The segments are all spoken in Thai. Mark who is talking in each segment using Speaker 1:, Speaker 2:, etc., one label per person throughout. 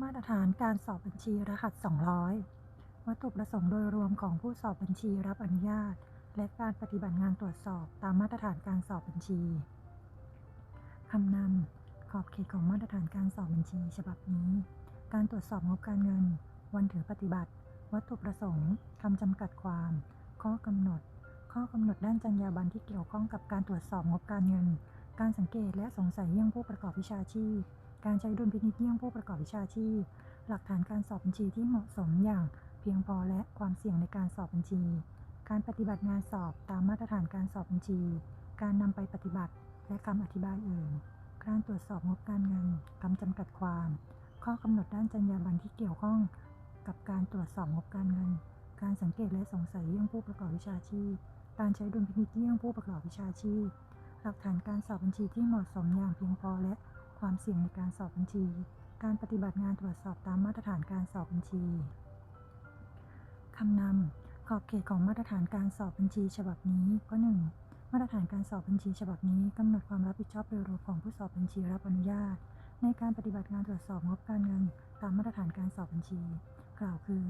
Speaker 1: มาตรฐานการสอบบัญชีรหัส 200 วัตถุประสงค์โดยรวมของผู้สอบบัญชีรับอนุญาต และการปฏิบัติงานตรวจสอบตามมาตรฐานการสอบบัญชีคำนำขอบเขตของมาตรฐานการสอบบัญชีฉบับนี้ การตรวจสอบงบการเงิน วันถือปฏิบัติ วัตถุประสงค์คำจำกัดความ ข้อกำหนด ข้อกำหนดด้านจรรยาบรรณที่เกี่ยวข้องกับการตรวจสอบงบการเงิน การสังเกตและสงสัยเยี่ยงผู้ประกอบวิชาชีพ การใช้ดุลพินิจเยี่ยงผู้ประกอบวิชาชีพ หลักฐานการสอบบัญชีที่เหมาะสมอย่างเพียงพอและความเสี่ยงในการสอบบัญชี การปฏิบัติงานสอบตามมาตรฐานการสอบบัญชี การนำไปปฏิบัติและคำอธิบายอื่น การตรวจสอบงบการเงินคำจำกัดความ ข้อกำหนดด้านจรรยาบรรณที่เกี่ยวข้อง กับการตรวจสอบงบการเงิน การสังเกตและสงสัยเยี่ยงผู้ประกอบวิชาชีพ การใช้ดุลพินิจเยี่ยงผู้ประกอบวิชาชีพ หลักฐานการสอบบัญชีที่เหมาะสมอย่างเพียงพอและ ความเสี่ยงในการสอบบัญชี การปฏิบัติงานตรวจสอบตามมาตรฐานการสอบบัญชีคำนำขอบเขตของมาตรฐานการสอบบัญชี ฉบับนี้ข้อหนึ่งมาตรฐานการสอบบัญชี ฉบับนี้กำหนดความรับผิดชอบโดยรวมของผู้สอบบัญชีรับอนุญาต ในการปฏิบัติงานตรวจสอบงบการเงินตามมาตรฐานการสอบบัญชี กล่าวคือ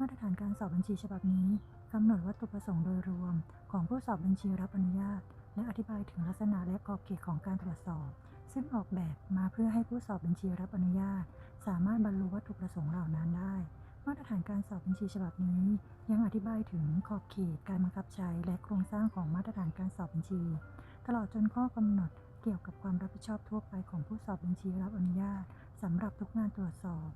Speaker 1: มาตรฐานการสอบบัญชีฉบับนี้กำหนดวัตถุประสงค์โดยรวม ของผู้สอบบัญชีรับอนุญาต และอธิบายถึงลักษณะและขอบเขตของการตรวจสอบ ซึ่งออกแบบมาเพื่อให้ผู้สอบบัญชีรับอนุญาต สามารถบรรลุวัตถุประสงค์เหล่านั้นได้ มาตรฐานการสอบบัญชีฉบับนี้ ยังอธิบายถึงขอบเขตการบังคับใช้และโครงสร้างของมาตรฐานการสอบบัญชี ตลอดจนข้อกำหนดเกี่ยวกับความรับผิดชอบทั่วไปของผู้สอบบัญชีรับอนุญาตสำหรับทุกงานตรวจสอบ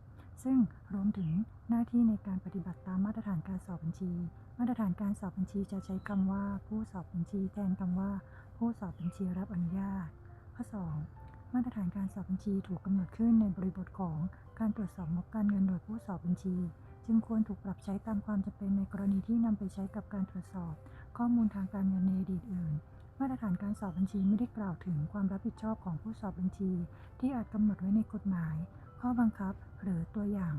Speaker 1: ซึ่งรวมถึงหน้าที่ในการปฏิบัติตามมาตรฐานการสอบบัญชี มาตรฐานการสอบบัญชีจะใช้คำว่า ผู้สอบบัญชีแทนคำว่า ผู้สอบบัญชีรับอนุญาตข้อ2 มาตรฐานการสอบบัญชีถูกกำหนดขึ้นในบริบทของการตรวจสอบงบการเงินโดยผู้สอบบัญชี จึงควรถูกปรับใช้ตามความจำเป็นในกรณีที่นำไปใช้กับการตรวจสอบ ข้อมูลทางการเงินในอดีตอื่น มาตรฐานการสอบบัญชีไม่ได้กล่าวถึงความรับผิดชอบของผู้สอบบัญชี ที่อาจกำหนดไว้ในกฎหมาย ข้อบังคับหรือตัวอย่าง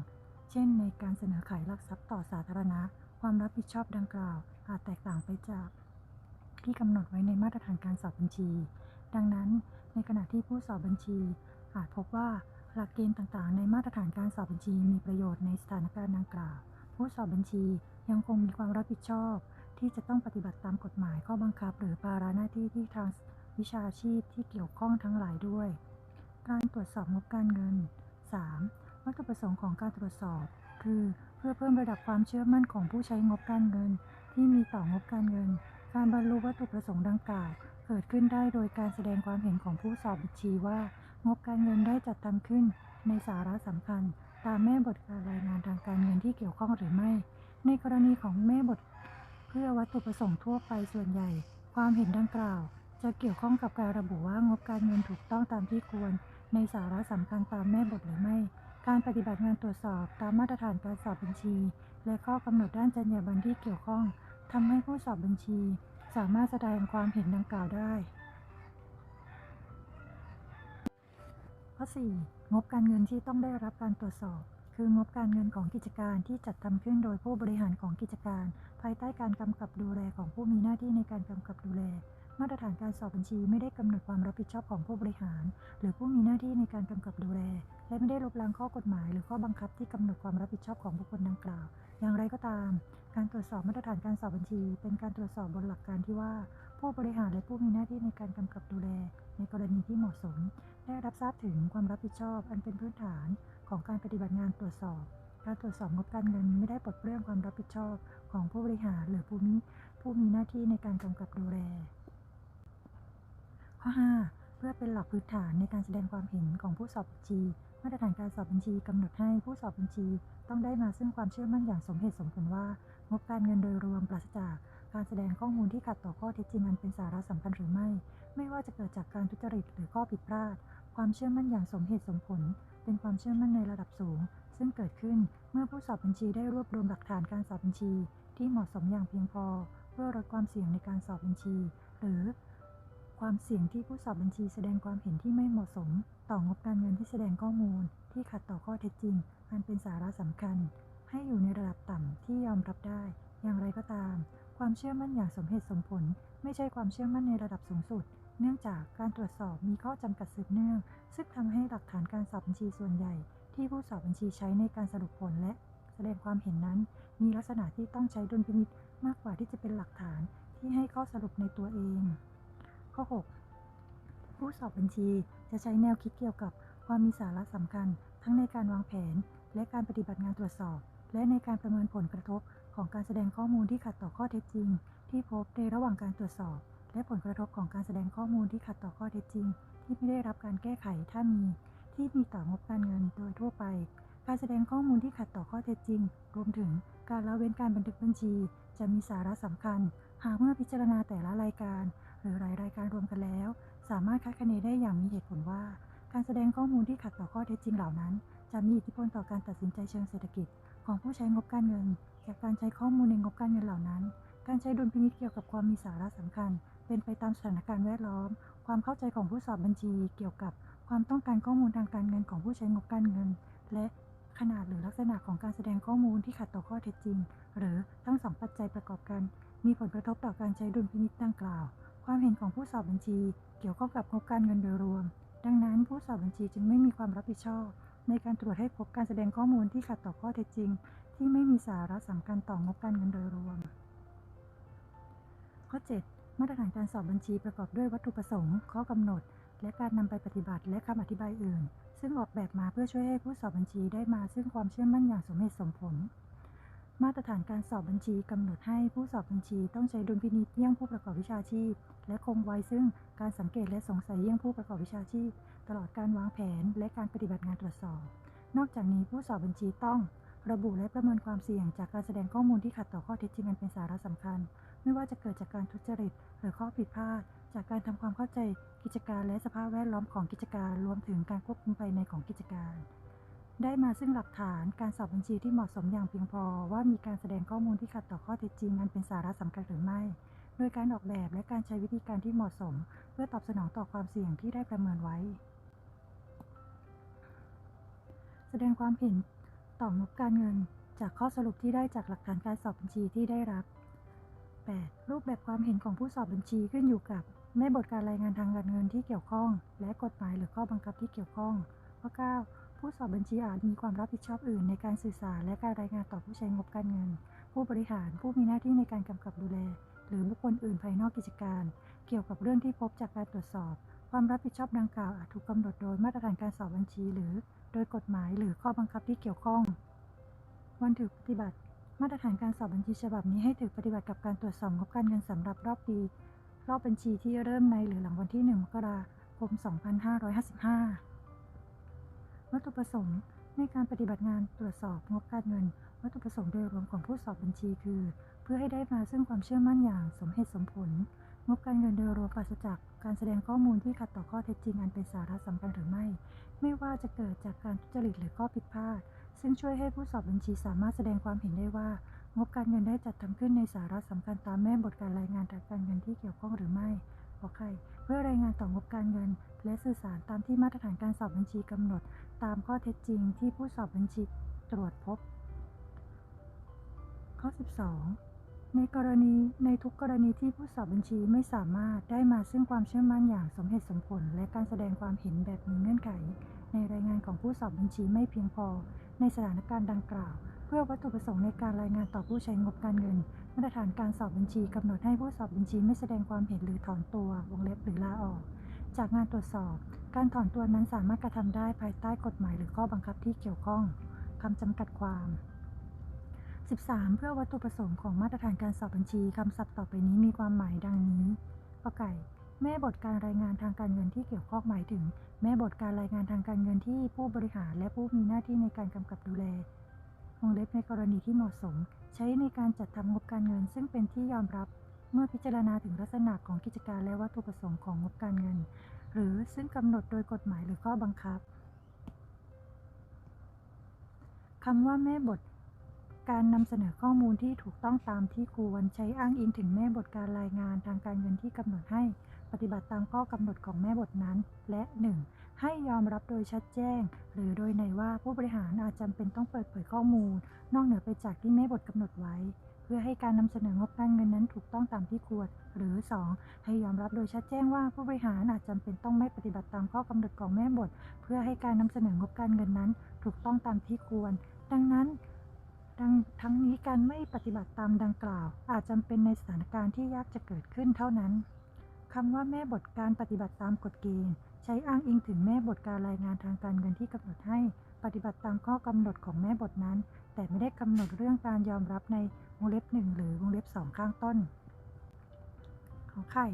Speaker 1: เช่น ในการเสนอขายหลักทรัพย์ต่อสาธารณะ ความรับผิดชอบดังกล่าว อาจแตกต่างไปจาก ที่กำหนดไว้ในมาตรฐานการสอบบัญชี ดังนั้น ในขณะที่ผู้สอบบัญชี อาจพบว่าหลักเกณฑ์ต่างๆ ในมาตรฐานการสอบบัญชีมีประโยชน์ในสถานการณ์ดังกล่าว ผู้สอบบัญชียังคงมีความรับผิดชอบ ที่จะต้องปฏิบัติตามกฎหมายข้อบังคับ หรือภาระหน้าที่ที่ทางวิชาชีพที่เกี่ยวข้องทั้งหลายด้วย การตรวจสอบงบการเงิน 3. วัตถุประสงค์ของการตรวจสอบ คือ เพื่อเพิ่มระดับความเชื่อมั่นของผู้ใช้งบการเงิน ที่มีต่องบการเงิน การบรรลุวัตถุประสงค์ดังกล่าว เกิดขึ้นได้โดยการแสดงความเห็นของผู้สอบบัญชีว่า งบการเงินได้จัดทำขึ้น ในสาระสำคัญ ตามแม่บทการรายงานทางการเงินที่เกี่ยวข้องหรือไม่ ในกรณีของแม่บท เพื่อวัตถุประสงค์ทั่วไปส่วนใหญ่ ความเห็นดังกล่าว จะเกี่ยวข้องกับการระบุว่างบการเงินถูกต้องตามที่ควร ในสาระสำคัญตามแม่บทหรือไม่ การปฏิบัติงานตรวจสอบตามมาตรฐานการสอบบัญชี และข้อกำหนดด้านจรรยาบรรณที่เกี่ยวข้องทำให้ผู้สอบบัญชี สามารถแสดงความเห็นดังกล่าวได้ ข้อ 4. งบการเงินที่ต้องได้รับการตรวจสอบ คืองบการเงินของกิจการที่จัดทำขึ้นโดยผู้บริหารของกิจการ ภายใต้การกำกับดูแลของผู้มีหน้าที่ในการกำกับดูแล มาตรฐานการสอบบัญชีไม่ได้กำหนดความรับผิดชอบของผู้บริหาร หรือผู้มีหน้าที่ในการกำกับดูแล และไม่ได้ลบล้างข้อกฎหมาย หรือข้อบังคับที่กำหนดความรับผิดชอบของบุคคลดังกล่าว อย่างไรก็ตาม การตรวจสอบมาตรฐานการสอบบัญชี เป็นการตรวจสอบบนหลักการที่ว่า ผู้บริหารและผู้มีหน้าที่ในการกำกับดูแล ในกรณีที่เหมาะสม ได้รับทราบถึงความรับผิดชอบ อันเป็นพื้นฐานของการปฏิบัติงานตรวจสอบ การตรวจสอบงบการเงินไม่ได้ปลดเปลื้องความรับผิดชอบของผู้บริหารหรือผู้มีผู้มีหน้าที่ในการกำกับดูแล ข้อ 5 เพื่อเป็นหลักพื้นฐานในการแสดงความเห็นของผู้สอบบัญชี มาตรฐานการสอบบัญชีกำหนดให้ผู้สอบบัญชี ต้องได้มาซึ่งความเชื่อมั่นอย่างสมเหตุสมผลว่า งบการเงินโดยรวมปราศจากการแสดงข้อมูลที่ขัดต่อข้อเท็จจริงอันเป็นสาระสำคัญหรือไม่ ไม่ว่าจะเกิดจากการทุจริตหรือข้อผิดพลาด ความเชื่อมั่นอย่างสมเหตุสมผล เป็นความเชื่อมั่นในระดับสูง ซึ่งเกิดขึ้นเมื่อผู้สอบบัญชีได้รวบรวมหลักฐานการสอบบัญชี ที่เหมาะสมอย่างเพียงพอ เพื่อลดความเสี่ยงในการสอบบัญชี หรือ ความเสี่ยงที่ผู้สอบบัญชีแสดงความเห็นที่ไม่เหมาะสม ต่องบการเงินที่แสดงข้อมูล ที่ขัดต่อข้อเท็จจริง อันเป็นสาระสำคัญ ให้อยู่ในระดับต่ำที่ยอมรับได้ อย่างไรก็ตาม ความเชื่อมั่นอย่างสมเหตุสมผล ไม่ใช่ความเชื่อมั่นในระดับสูงสุด เนื่องจากการตรวจสอบมีข้อจำกัดสืบเนื่อง ซึ่งทำให้หลักฐานการสอบบัญชีส่วนใหญ่ ที่ผู้สอบบัญชีใช้ในการสรุปผลและ แสดงความเห็นนั้น มีลักษณะที่ต้องใช้ดุลพินิจมากกว่าที่จะเป็นหลักฐานที่ให้ข้อสรุปในตัวเอง ข้อ 6 ผู้สอบบัญชีจะใช้แนวคิดเกี่ยวกับความมีสาระสำคัญ ทั้งในการวางแผน และการปฏิบัติงานตรวจสอบ และในการประเมินผลกระทบของการแสดงข้อมูลที่ขัดต่อข้อเท็จจริง ที่พบในระหว่างการตรวจสอบ และผลกระทบของการแสดงข้อมูลที่ขัดต่อข้อเท็จจริง ที่ไม่ได้รับการแก้ไขถ้ามี ที่มีต่องบการเงินโดยทั่วไป การแสดงข้อมูลที่ขัดต่อข้อเท็จจริง รวมถึงการละเว้นการบันทึกบัญชี จะมีสาระสำคัญ หากเมื่อพิจารณาแต่ละรายการ หรือรายรายการรวมกันแล้ว สามารถคาดคะเนได้อย่างมีเหตุผลว่า การแสดงข้อมูลที่ขัดต่อข้อเท็จจริงเหล่านั้น จะมีอิทธิพลต่อการตัดสินใจเชิงเศรษฐกิจ ของผู้ใช้งบการเงินจากการใช้ข้อมูลในงบการเงินเหล่านั้น การใช้ดุลพินิจเกี่ยวกับความมีสาระสำคัญ เป็นไปตามสถานการณ์แวดล้อม ความเข้าใจของผู้สอบบัญชี เกี่ยวกับความต้องการข้อมูลทางการเงินของผู้ใช้งบการเงิน และขนาดหรือลักษณะของการแสดงข้อมูลที่ขัดต่อข้อเท็จจริง หรือทั้งสองปัจจัยประกอบกัน มีผลกระทบต่อการใช้ดุลพินิจดังกล่าว ความเห็นของผู้สอบบัญชีเกี่ยวข้องกับงบการเงินโดยรวม ดังนั้นผู้สอบบัญชีจึงไม่มีความรับผิดชอบ ในการตรวจให้พบการแสดงข้อมูลที่ขัดต่อข้อเท็จจริง ที่ไม่มีสาระสำคัญต่องบการเงินโดยรวม ข้อ 7 มาตรฐานการสอบบัญชีประกอบด้วยวัตถุประสงค์ ข้อกำหนด และการนำไปปฏิบัติและคำอธิบายอื่น ซึ่งออกแบบมาเพื่อช่วยให้ผู้สอบบัญชีได้มาซึ่งความเชื่อมั่นอย่างสมเหตุสมผล มาตรฐานการสอบบัญชีกำหนดให้ผู้สอบบัญชีต้องใช้ดุลพินิจเยี่ยงผู้ประกอบวิชาชีพ และคงไว้ซึ่งการสังเกตและสงสัยเยี่ยงผู้ประกอบวิชาชีพ ตลอดการวางแผนและการปฏิบัติงานตรวจสอบ นอกจากนี้ผู้สอบบัญชีต้อง ระบุและประเมินความเสี่ยง จากการแสดงข้อมูลที่ขัดต่อข้อเท็จจริงอันเป็นสาระสำคัญ ไม่ว่าจะเกิดจากการทุจริต หรือข้อผิดพลาด จากการทำความเข้าใจกิจการและสภาพแวดล้อมของกิจการ รวมถึงการควบคุมภายในของกิจการ ได้มาซึ่งหลักฐานการสอบบัญชีที่เหมาะสมอย่างเพียงพอ ว่ามีการแสดงข้อมูลที่ขัดต่อข้อเท็จจริงอันเป็นสาระสำคัญหรือไม่ โดยการออกแบบและการใช้วิธีการที่เหมาะสม เพื่อตอบสนองต่อความเสี่ยงที่ได้ประเมินไว้ แสดงความเห็นต่องบการเงิน จากข้อสรุปที่ได้จากหลักฐานการสอบบัญชีที่ได้รับ 8. รูปแบบความเห็นของผู้สอบบัญชีขึ้นอยู่กับแม่บทการรายงานทางการเงินที่เกี่ยวข้อง และกฎหมายหรือข้อบังคับที่เกี่ยวข้องข้อ9 ผู้สอบบัญชีอาจมีความรับผิดชอบอื่น ในการสื่อสารและการรายงานต่อผู้ใช้งบการเงิน ผู้บริหารผู้มีหน้าที่ในการกำกับดูแล หรือบุคคลอื่นภายนอกกิจการ เกี่ยวกับเรื่องที่พบจากการตรวจสอบ ความรับผิดชอบดังกล่าวอาจถูกกำหนดโดยมาตรฐานการสอบบัญชี หรือ โดยกฎหมายหรือข้อบังคับที่เกี่ยวข้อง วันถือปฏิบัติ มาตรฐานการสอบบัญชีฉบับนี้ให้ถือปฏิบัติกับการตรวจสอบงบการเงินสำหรับรอบปีรอบบัญชีที่เริ่มในหรือหลังวันที่1มกราคม 2555 วัตถุประสงค์ในการปฏิบัติงานตรวจสอบงบการเงิน วัตถุประสงค์โดยรวมของผู้สอบบัญชีคือ เพื่อให้ได้มาซึ่งความเชื่อมั่นอย่างสมเหตุสมผล งบการเงินโดยรวมปราศจากการแสดงข้อมูลที่ขัดต่อข้อเท็จจริงอันเป็นสาระสำคัญหรือไม่ ไม่ว่าจะเกิดจากการทุจริตหรือข้อผิดพลาด ซึ่งช่วยให้ผู้สอบบัญชีสามารถแสดงความเห็นได้ว่า งบการเงินได้จัดทำขึ้นในสาระสำคัญตามแม่บทการรายงานทางการเงินที่เกี่ยวข้องหรือไม่ อไข่เพื่อรายงานต่องบการเงิน และสื่อสารตามที่มาตรฐานการสอบบัญชีกำหนด ตามข้อเท็จจริงที่ผู้สอบบัญชีตรวจพบ ข้อ 12 ในกรณีในทุกกรณีที่ผู้สอบบัญชีไม่สามารถได้มาซึ่งความเชื่อมั่นอย่างสมเหตุสมผล และการแสดงความเห็นแบบมีเงื่อนไข ในรายงานของผู้สอบบัญชีไม่เพียงพอ ในสถานการณ์ดังกล่าว เพื่อวัตถุประสงค์ในการรายงานต่อผู้ใช้งบการเงิน มาตรฐานการสอบบัญชีกำหนดให้ผู้สอบบัญชีไม่แสดงความเห็นหรือถอนตัววงเล็บหรือลาออก จากงานตรวจสอบ การถอนตัวนั้นสามารถกระทำได้ภายใต้กฎหมายหรือข้อบังคับที่เกี่ยวข้องคำจำกัดความ 13 เพื่อวัตถุประสงค์ของมาตรฐานการสอบบัญชีคำศัพท์ต่อไปนี้มีความหมายดังนี้กไก่ แม่บทการรายงานทางการเงินที่เกี่ยวข้องหมายถึง แม่บทการรายงานทางการเงินที่ผู้บริหารและผู้มีหน้าที่ในการกำกับดูแล วงเล็บในกรณีที่เหมาะสม ใช้ในการจัดทำงบการเงิน ซึ่งเป็นที่ยอมรับเมื่อพิจารณาถึงลักษณะของกิจการและวัตถุประสงค์ของงบการเงิน หรือซึ่งกำหนดโดยกฎหมายหรือข้อบังคับคำว่าแม่บท การนำเสนอข้อมูลที่ถูกต้องตามที่ควรใช้อ้างอิงถึงแม่บทการรายงานทางการเงินที่กำหนดให้ปฏิบัติตามข้อกำหนดของแม่บทนั้น และ 1. ให้ยอมรับโดยชัดแจ้ง หรือโดยในว่าผู้บริหารอาจจำเป็นต้องเปิดเผยข้อมูล นอกเหนือไปจากที่แม่บทกำหนดไว้ เพื่อให้การนำเสนองบการเงินนั้นถูกต้องตามที่ควร หรือ 2. ให้ยอมรับโดยชัดแจ้งว่าผู้บริหารอาจจำเป็นต้องไม่ปฏิบัติตามข้อกำหนดของแม่บท เพื่อให้การนำเสนองบการเงินนั้น ถูกต้องตามที่ควร ดังนั้นดังทั้งนี้การไม่ปฏิบัติตามดังกล่าว อาจจำเป็นในสถานการณ์ที่ยากจะเกิดขึ้นเท่านั้น คำว่าแม่บทการปฏิบัติตามกฎเกณฑ์ ใช้อ้างอิงถึงแม่บทการรายงานทางการเงินที่กำหนดให้ ปฏิบัติตามข้อกำหนดของแม่บทนั้น แต่ไม่ได้กำหนดเรื่องการยอมรับในวงเล็บหนึ่งหรือวงเล็บสองข้างต้น ของไข่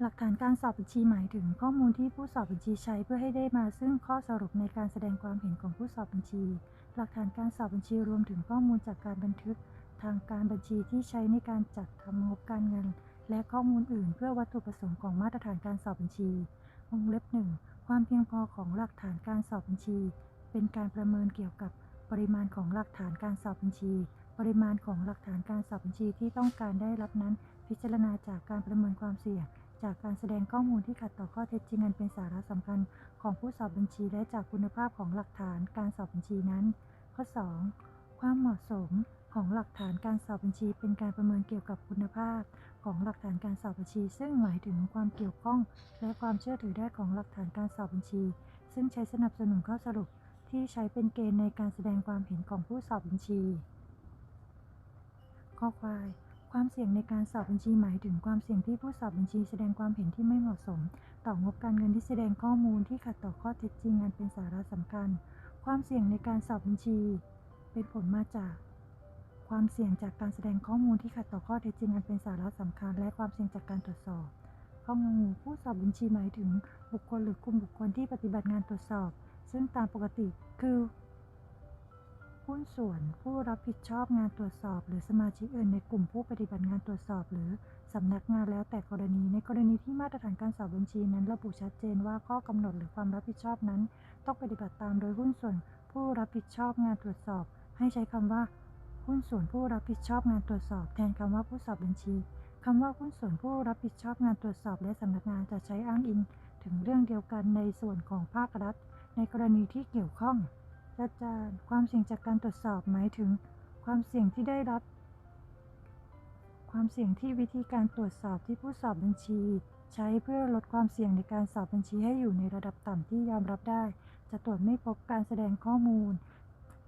Speaker 1: หลักฐานการสอบบัญชีหมายถึงข้อมูลที่ผู้สอบบัญชีใช้เพื่อให้ได้มาซึ่งข้อสรุปในการแสดงความเห็นของผู้สอบบัญชี หลักฐานการสอบบัญชีรวมถึงข้อมูลจากการบันทึก ทางการบัญชีที่ใช้ในการจัดทำงบการเงิน และข้อมูลอื่นเพื่อวัตถุประสงค์ของมาตรฐานการสอบบัญชี วงเล็บหนึ่งความเพียงพอของหลักฐานการสอบบัญชี เป็นการประเมินเกี่ยวกับปริมาณของหลักฐานการสอบบัญชี ปริมาณของหลักฐานการสอบบัญชีที่ต้องการได้รับนั้น พิจารณาจากการประเมินความเสี่ยง จากการแสดงข้อมูลที่ขัดต่อข้อเท็จจริงอันเป็นสาระสำคัญของผู้สอบบัญชี และจากคุณภาพของหลักฐานการสอบบัญชีนั้น ข้อ 2. ความเหมาะสมของหลักฐานการสอบบัญชี เป็นการประเมินเกี่ยวกับคุณภาพ ของหลักฐานการสอบบัญชี ซึ่งหมายถึงความเกี่ยวข้อง และความเชื่อถือได้ของหลักฐานการสอบบัญชี ซึ่งใช้สนับสนุนข้อสรุปที่ใช้เป็นเกณฑ์ในการแสดงความเห็นของผู้สอบบัญชี ข้อควาย ความเสี่ยงในการสอบบัญชีหมายถึงความเสี่ยงที่ผู้สอบบัญชีแสดงความเห็นที่ไม่เหมาะสม ต่องบการเงินที่แสดงข้อมูลที่ขัดต่อข้อเท็จจริงอันเป็นสาระสำคัญ ความเสี่ยงในการสอบบัญชี เป็นผลมาจาก ความเสี่ยงจากการแสดงข้อมูลที่ขัดต่อข้อเท็จจริงอันเป็นสาระสำคัญ และความเสี่ยงจากการตรวจสอบข้องงูผู้สอบบัญชีหมายถึงบุคคลหรือกลุ่มบุคคลที่ปฏิบัติงานตรวจสอบ ซึ่งตามปกติคือหุ้นส่วนผู้รับผิดชอบงานตรวจสอบ หรือสมาชิกอื่นในกลุ่มผู้ปฏิบัติงานตรวจสอบ หรือสำนักงานแล้วแต่กรณีในกรณีที่มาตรฐานการสอบบัญชีนั้น ระบุชัดเจนว่าข้อกำหนดหรือความรับผิดชอบนั้น ต้องปฏิบัติตามโดยหุ้นส่วนผู้รับผิดชอบงานตรวจสอบ ให้ใช้คำว่า หุ้นส่วนผู้รับผิดชอบงานตรวจสอบแทนคำว่าผู้สอบบัญชีคำว่าหุ้นส่วนผู้รับผิดชอบงานตรวจสอบและสำนักงานจะใช้อ้างอิง ถึงเรื่องเดียวกันในส่วนของภาครัฐ ในกรณีที่เกี่ยวข้องอาจารย์ความเสี่ยงจากการตรวจสอบหมายถึง ความเสี่ยงที่ได้รับ ความเสี่ยงที่วิธีการตรวจสอบที่ผู้สอบบัญชี ใช้เพื่อลดความเสี่ยงในการสอบบัญชีให้อยู่ในระดับต่ำที่ยอมรับได้ จะตรวจไม่พบการแสดงข้อมูล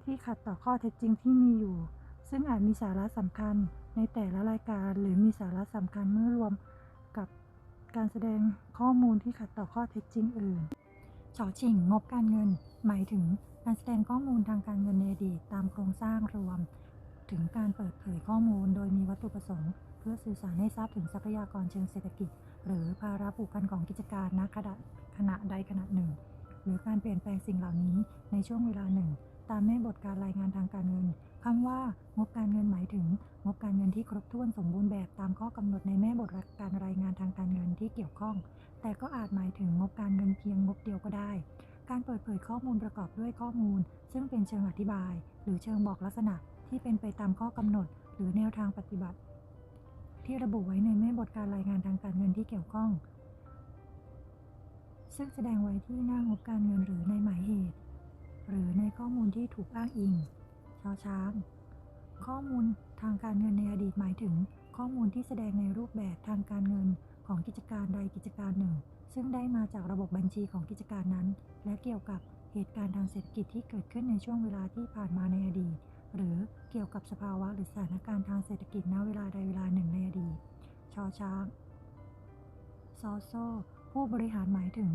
Speaker 1: ที่ขัดต่อข้อเท็จจริงที่มีอยู่ ซึ่งอาจมีสาระสำคัญในแต่ละรายการ หรือมีสาระสำคัญเมื่อรวมกับการแสดงข้อมูลที่ขัดต่อข้อเท็จจริงอื่นฉอชิงงบการเงิน หมายถึงการแสดงข้อมูลทางการเงินในอดีตตามโครงสร้างรวม ถึงการเปิดเผยข้อมูลโดยมีวัตถุประสงค์ เพื่อสื่อสารให้ทราบถึงทรัพยากรเชิงเศรษฐกิจ หรือภาระผูกพันของกิจการณขณะขณะใดขณะหนึ่ง หรือการเปลี่ยนแปลงสิ่งเหล่านี้ในช่วงเวลาหนึ่ง ตามแม่บทการรายงานทางการเงิน คำว่างบการเงินหมายถึง งบการเงินที่ครบถ้วนสมบูรณ์แบบตามข้อกำหนดในแม่บทการรายงานทางการเงินที่เกี่ยวข้อง แต่ก็อาจหมายถึงงบการเงินเพียงงบเดียวก็ได้ การเปิดเผยข้อมูลประกอบด้วยข้อมูล ซึ่งเป็นเชิงอธิบาย หรือเชิงบอกลักษณะที่เป็นไปตามข้อกำหนด หรือแนวทางปฏิบัติ ที่ระบุไว้ในแม่บทการรายงานทางการเงินที่เกี่ยวข้อง ซึ่งแสดงไว้ที่หน้างบการเงินหรือในหมายเหตุ หรือในข้อมูลที่ถูกอ้างอิง ชอช้าง ข้อมูลทางการเงินในอดีตหมายถึง ข้อมูลที่แสดงในรูปแบบทางการเงินของกิจการใดกิจการหนึ่ง ซึ่งได้มาจากระบบบัญชีของกิจการนั้น และเกี่ยวกับเหตุการณ์ทางเศรษฐกิจที่เกิดขึ้นในช่วงเวลาที่ผ่านมาในอดีต หรือเกี่ยวกับสภาวะหรือสถานการณ์ทางเศรษฐกิจณเวลาใดเวลาหนึ่งในอดีต ชอช้างซอโซผู้บริหารหมายถึง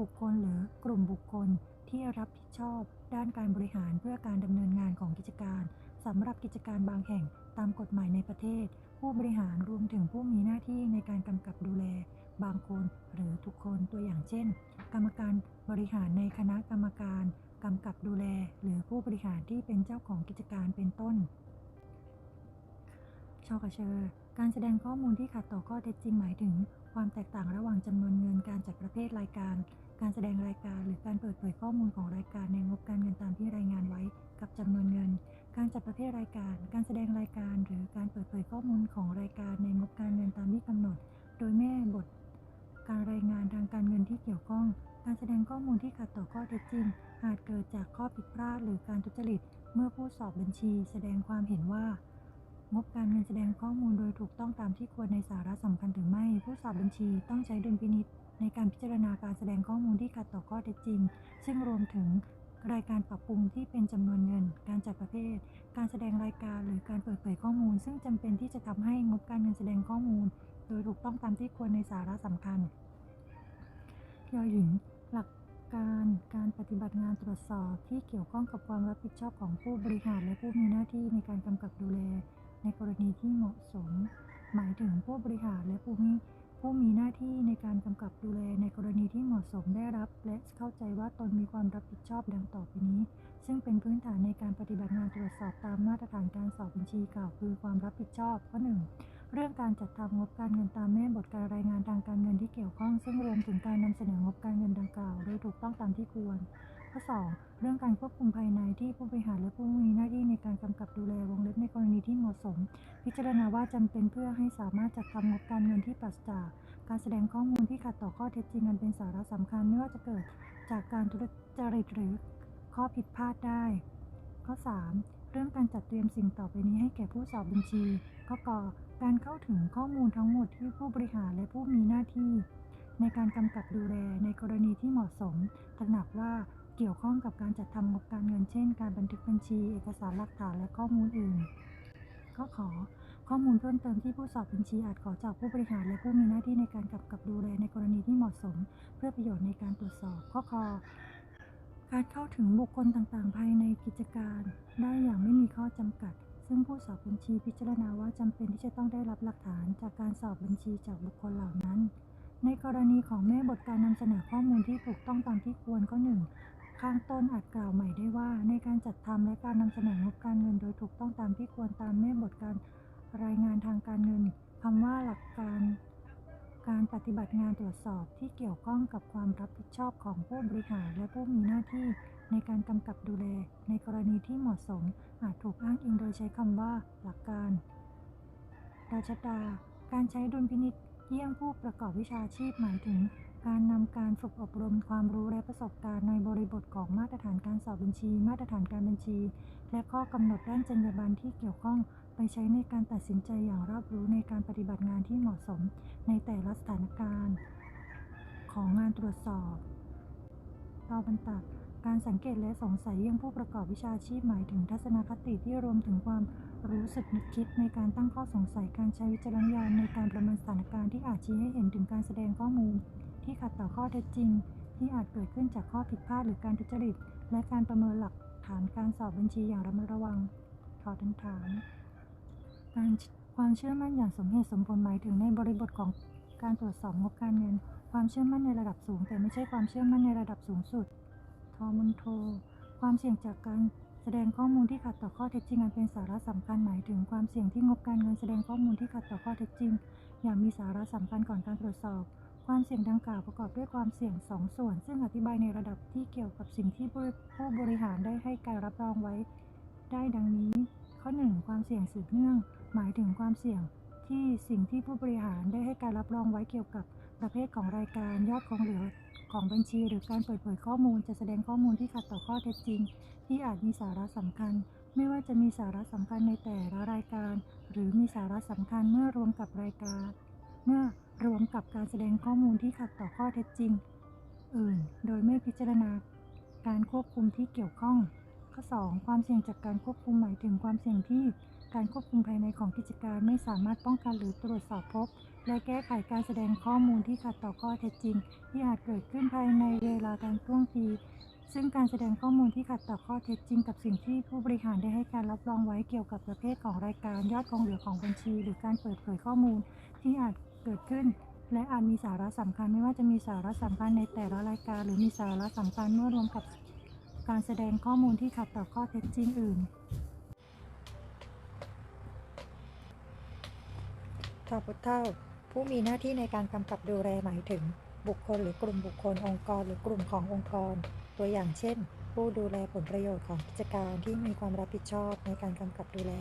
Speaker 1: บุคคลหรือกลุ่มบุคคลที่รับผิด ชอบ ด้านการบริหารเพื่อการดำเนินงานของกิจการสำหรับกิจการบางแห่งตามกฎหมายในประเทศ ผู้บริหารรวมถึงผู้มีหน้าที่ในการกำกับดูแล บางคนหรือทุกคนตัวอย่างเช่น กรรมการบริหารในคณะกรรมการกำกับดูแล หรือผู้บริหารที่เป็นเจ้าของกิจการเป็นต้นชอกเชอร์การแสดงข้อมูลที่ขัดต่อข้อเท็จจริงหมายถึง ความแตกต่างระหว่างจำนวนเงินการจัดประเภทรายการ การแสดงรายการหรือการเปิดเผยข้อมูลของรายการในงบการเงินตามที่รายงานไว้กับจำนวนเงิน การจัดประเภทรายการ การแสดงรายการ หรือการเปิดเผยข้อมูลของรายการในงบการเงินตามที่กำหนด โดยแม่บท การรายงานทางการเงินที่เกี่ยวข้อง การแสดงข้อมูลที่ขัดต่อข้อเท็จจริง อาจเกิดจากข้อผิดพลาดหรือการทุจริต เมื่อผู้สอบบัญชี แสดงความเห็นว่างบการเงินแสดงข้อมูลโดยถูกต้องตามที่ควรในสาระสำคัญหรือไม่ ผู้สอบบัญชีต้องใช้ดุลพินิจ ในการพิจารณาการแสดงข้อมูลที่ขัดต่อข้อเท็จจริง ซึ่งรวมถึงรายการปรับปรุงที่เป็นจำนวนเงิน การจัดประเภท การแสดงรายการหรือการเปิดเผยข้อมูล ซึ่งจำเป็นที่จะทำให้งบการเงินแสดงข้อมูล โดยถูกต้องตามที่ควรในสาระสำคัญยอหญิง หลักการการปฏิบัติงานตรวจสอบที่เกี่ยวข้องกับความรับผิดชอบของผู้บริหารและผู้มีหน้าที่ในการกำกับดูแล ในกรณีที่เหมาะสม หมายถึงผู้บริหารและผู้มี ผู้มีหน้าที่ในการกำกับดูแลในกรณีที่เหมาะสมได้รับ และเข้าใจว่าตนมีความรับผิดชอบดังต่อไปนี้ ซึ่งเป็นพื้นฐานในการปฏิบัติงานตรวจสอบตามมาตรฐานการสอบบัญชีกล่าวคือความรับผิดชอบข้อหนึ่งเรื่องการจัดทำงบการเงินตามแม่บทการรายงานทางการเงินที่เกี่ยวข้อง ซึ่งรวมถึงการนำเสนองบการเงินดังกล่าวโดยถูกต้องตามที่ควร ข้อ 2 เรื่องการควบคุมภายในที่ผู้บริหารและผู้มีหน้าที่ในการกำกับดูแลวงเล็บในกรณีที่เหมาะสม พิจารณาว่าจำเป็นเพื่อให้สามารถจัดทำงบการเงินที่ปราศจากการแสดงข้อมูลที่ขัดต่อข้อเท็จจริงอันเป็นสาระสำคัญไม่ว่าจะเกิดจากการทุจริตหรือข้อผิดพลาดได้ ข้อ 3 เรื่องการจัดเตรียมสิ่งต่อไปนี้ให้แก่ผู้สอบบัญชีข้อกอการเข้าถึงข้อมูลทั้งหมดที่ผู้บริหารและผู้มีหน้าที่ ในการกำกับดูแลในกรณีที่เหมาะสมตระหนักว่า กี่ยวข้องกับการจัดทำงบการเงินเช่น การบันทึกบัญชี เอกสารหลักฐานและข้อมูลอื่นข้อขอข้อมูลเพิ่มเติมที่ผู้สอบบัญชีอาจขอจากผู้บริหารและผู้มีหน้าที่ในการกำกับดูแลในกรณีที่เหมาะสม เพื่อประโยชน์ในการตรวจสอบ ข้อคอการเข้าถึงบุคคลต่างๆ ภายในกิจการ ได้อย่างไม่มีข้อจำกัด ซึ่งผู้สอบบัญชีพิจารณาว่าจำเป็นที่จะต้องได้รับหลักฐานจากการสอบบัญชีจากบุคคลเหล่านั้น ในกรณีของแม่บทการนำเสนอข้อมูลที่ถูกต้องตามที่ควรก็หนึ่ง ข้างต้นอาจกล่าวใหม่ได้ว่า ในการจัดทำและการนำเสนองบการเงินโดยถูกต้องตามที่ควรตามแม่บทการรายงานทางการเงินคำว่าหลักการการปฏิบัติงานตรวจสอบที่เกี่ยวข้องกับความรับผิดชอบของผู้บริหารและผู้มีหน้าที่ ในการกำกับดูแล ในกรณีที่เหมาะสม อาจถูกอ้างอิงโดยใช้คำว่าหลักการ ราชดาการใช้ดุลพินิจเยี่ยงผู้ประกอบวิชาชีพหมายถึง การนำการฝึกอบรมความรู้และประสบการณ์ในบริบทของมาตรฐานการสอบบัญชี มาตรฐานการบัญชี และข้อกำหนดด้านจรรยาบรรณที่เกี่ยวข้องไปใช้ในการตัดสินใจอย่างรอบรู้ในการปฏิบัติงานที่เหมาะสมในแต่ละสถานการณ์ ของงานตรวจสอบต่อบรรตัดการสังเกตและสงสัยยี่ยงผู้ประกอบวิชาชีพหมายถึงทัศนคติที่รวมถึงความรู้สึกนึกคิดในการตั้งข้อสงสัยการใช้วิจารณญาณในการประเมินสถานการณ์ที่อาจชี้ให้เห็นถึงการแสดงข้อมูล ที่ขัดต่อข้อเท็จจริง ที่อาจเกิดขึ้นจากข้อผิดพลาดหรือการทุจริต และการประเมินหลักฐานการสอบบัญชีอย่างระมัดระวังถอดทันถามการความเชื่อมั่นอย่างสมเหตุสมผลหมายถึงในบริบทของการตรวจสอบงบการเงิน ความเชื่อมั่นในระดับสูง แต่ไม่ใช่ความเชื่อมั่นในระดับสูงสุด ทอมุนโท ความเสี่ยงจากการแสดงข้อมูลที่ขัดต่อข้อเท็จจริงอันเป็นสาระสำคัญหมายถึงความเสี่ยงที่งบการเงินแสดงข้อมูลที่ขัดต่อข้อเท็จจริง อย่างมีสาระสำคัญก่อนการตรวจสอบ ความเสี่ยงดังกล่าวประกอบด้วยความเสี่ยงสองส่วน ซึ่งอธิบายในระดับที่เกี่ยวกับสิ่งที่ผู้บริหารได้ให้การรับรองไว้ ได้ดังนี้ ข้อ 1 ความเสี่ยงสืบเนื่อง หมายถึงความเสี่ยงที่สิ่งที่ผู้บริหารได้ให้การรับรองไว้เกี่ยวกับประเภทของรายการยอดคงเหลือของบัญชี หรือการเปิดเผยข้อมูลจะแสดงข้อมูลที่ขัดต่อข้อเท็จจริง ที่อาจมีสาระสำคัญ ไม่ว่าจะมีสาระสำคัญในแต่ละรายการ หรือมีสาระสำคัญเมื่อรวมกับรายการ เมื่อ รวมกับการแสดงข้อมูลที่ขัดต่อข้อเท็จจริง อื่น โดยไม่พิจารณาการควบคุมที่เกี่ยวข้อง ข้อ 2 ความเสี่ยงจากการควบคุมหมายถึงความเสี่ยงที่การควบคุมภายในของกิจการไม่สามารถป้องกันหรือตรวจสอบพบ และแก้ไขการแสดงข้อมูลที่ขัดต่อข้อเท็จจริง ที่อาจเกิดขึ้นภายในเวลาการท่วงทีซึ่งการแสดงข้อมูลที่ขัดต่อข้อเท็จจริง กับสิ่งที่ผู้บริหารได้ให้การรับรองไว้เกี่ยวกับประเภทของรายการยอดคงเหลือของบัญชี หรือการเปิดเผยข้อมูลที่อาจ เกิดขึ้น และอาจมีสาระสำคัญไม่ว่าจะมีสาระสำคัญในแต่ละรายการ หรือมีสาระสำคัญเมื่อรวมกับการแสดงข้อมูลที่ขัดต่อข้อเท็จจริงอื่น ทอพุทเท่า ผู้มีหน้าที่ในการกำกับดูแลหมายถึง บุคคลหรือกลุ่มบุคคลองค์กรหรือกลุ่มขององค์กร ตัวอย่างเช่น ผู้ดูแลผลประโยชน์ของกิจการที่มีความรับผิดชอบในการกำกับดูแล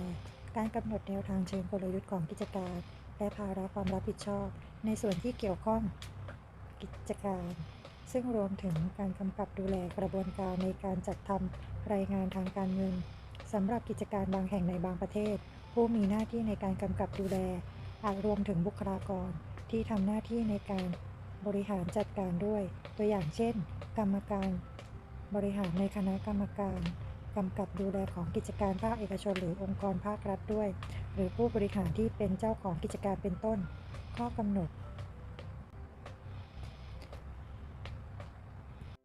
Speaker 1: การกำหนดแนวทางเชิงกลยุทธ์ของกิจการ และภาระความรับผิดชอบ ในส่วนที่เกี่ยวข้องกิจการ ซึ่งรวมถึงการกำกับดูแลกระบวนการในการจัดทำรายงานทางการเงินสำหรับกิจการบางแห่งในบางประเทศ ผู้มีหน้าที่ในการกำกับดูแล อาจรวมถึงบุคลากร ที่ทำหน้าที่ในการบริหารจัดการด้วย ตัวอย่างเช่น กรรมการ บริหารในคณะกรรมการ กำกับดูแลของกิจการภาคเอกชน หรือองค์กรภาครัฐด้วย หรือผู้บริหารที่เป็นเจ้าของกิจการเป็นต้น ข้อกำหนด